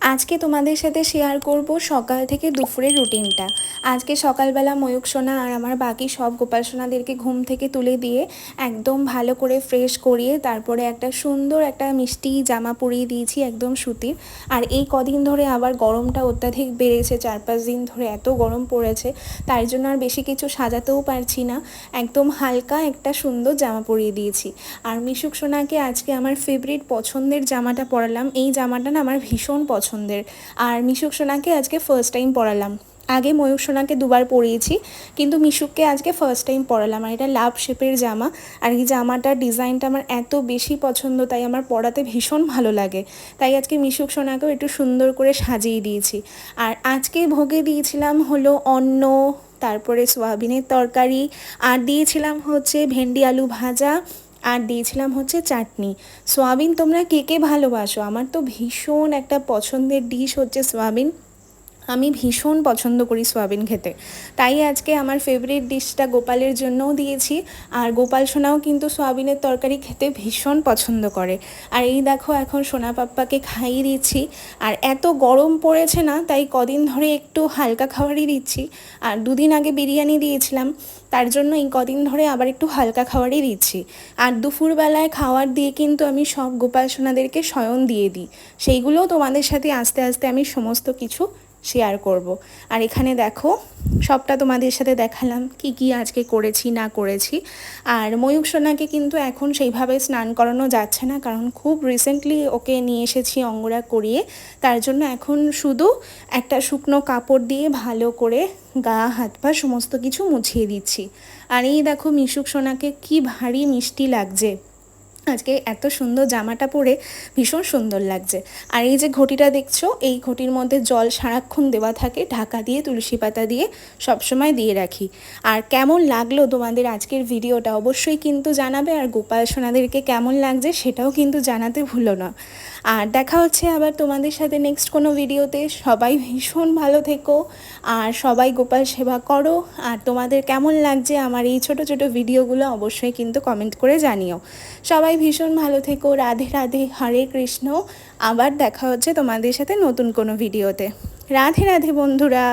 আজকে তোমাদের সাথে শেয়ার করব সকাল থেকে দুপুরের রুটিনটা আজকে সকালবেলা ময়ূক সোনা আর আমার বাকি সব গোপাল সোনাদেরকে ঘুম থেকে তুলে দিয়ে একদম ভালো করে ফ্রেশ করিয়ে তারপরে একটা সুন্দর একটা মিষ্টি জামা পরিয়ে দিয়েছি একদম সুতির। আর এই কদিন ধরে আবার গরমটা অত্যাধিক বেড়েছে, চার পাঁচ দিন ধরে এত গরম পড়েছে তাই জন্য আর বেশি কিছু সাজাতেও পারছি না। একদম হালকা একটা সুন্দর জামা পরিয়ে দিয়েছি। আর মিশুক সোনাকে আজকে আমার ফেভারিট পছন্দের জামাটা পরালাম। এই জামাটা না আমার ভীষণ পছন্দের। আর মিশুক সোনাকে আজকে ফার্স্ট টাইম পরালাম। আগে ময়ূর সোনাকে দুবার পরিয়েছি, কিন্তু মিশুককে আজকে ফার্স্ট টাইম পরালাম। আর এটা লাভ শেপের জামা। আর এই জামাটার ডিজাইনটা আমার এত বেশি পছন্দ, তাই আমার পরাতে ভীষণ ভালো লাগে। তাই আজকে মিশুক সোনাকেও একটু সুন্দর করে সাজিয়ে দিয়েছি। আর আজকে ভোগে দিয়েছিলাম হলো অন্ন, তারপরে সোয়াবিনের তরকারি, আর দিয়েছিলাম হচ্ছে ভেন্ডি আলু ভাজা আর দিয়েছিলাম হচ্ছে চাটনি। সোয়াবিন তোমরা কে কে ভালোবাসো? আমার তো ভীষণ একটা পছন্দের ডিশ হচ্ছে সোয়াবিন। আমি ভীষণ পছন্দ করি সোয়াবিন খেতে। তাই আজকে আমার ফেভারিট ডিশটা গোপালের জন্যও দিয়েছি। আর গোপাল সোনাও কিন্তু সোয়াবিনের তরকারি খেতে ভীষণ পছন্দ করে। আর এই দেখো, এখন সোনা পাপ্পাকে খাইয়ে দিচ্ছি। আর এত গরম পড়েছে না, তাই কদিন ধরে একটু হালকা খাবারই দিচ্ছি। আর দুদিন আগে বিরিয়ানি দিয়েছিলাম, তার জন্য এই কদিন ধরে আবার একটু হালকা খাবারই দিচ্ছি। আর দুপুরবেলায় খাওয়ার দিয়ে কিন্তু আমি সব গোপাল সোনাদেরকে শয়ন দিয়ে দিই। সেইগুলোও তোমাদের সাথে আস্তে আস্তে আমি সমস্ত কিছু শেয়ার করব। আর এখানে দেখো, সবটা তোমাদের সাথে দেখালাম, কি কি আজকে করেছি, না করেছি। আর ময়ূক সোনাকে কিন্তু এখন সেইভাবে স্নান করানো যাচ্ছে না, কারণ খুব রিসেন্টলি ওকে নিয়ে এসেছি অঙ্গরা করিয়ে। তার জন্য এখন শুধু একটা শুকনো কাপড় দিয়ে ভালো করে গা, হাত পা সমস্ত কিছু মুছিয়ে দিচ্ছি। আর এই দেখো মিশুক সোনাকে কি ভারী মিষ্টি লাগছে। আজকে এত সুন্দর জামাটা পরে ভীষণ সুন্দর লাগছে। আর এই যে ঘটিটা দেখছ, এই ঘটির মধ্যে জল সারাক্ষণ দেওয়া থাকে, ঢাকা দিয়ে, তুলসী পাতা দিয়ে সবসময় দিয়ে রাখি। আর কেমন লাগল তোমাদের আজকের ভিডিওটা অবশ্যই কিন্তু জানাবে, আর গোপাল সোনাদেরকে কেমন লাগছে সেটাও কিন্তু জানাতে ভুলো না। আর দেখা হচ্ছে আবার তোমাদের সাথে নেক্সট কোনো ভিডিওতে। সবাই ভীষণ ভালো থেকো, আর সবাই গোপাল সেবা করো। আর তোমাদের কেমন লাগছে আমার এই ছোট ছোট ভিডিওগুলো অবশ্যই কিন্তু কমেন্ট করে জানিও। সবাই ভীষণ ভালো থেকো, রাধে রাধে, হরে কৃষ্ণ। আবার দেখা হচ্ছে তোমাদের সাথে নতুন কোনো ভিডিওতে। রাধে রাধে বন্ধুরা।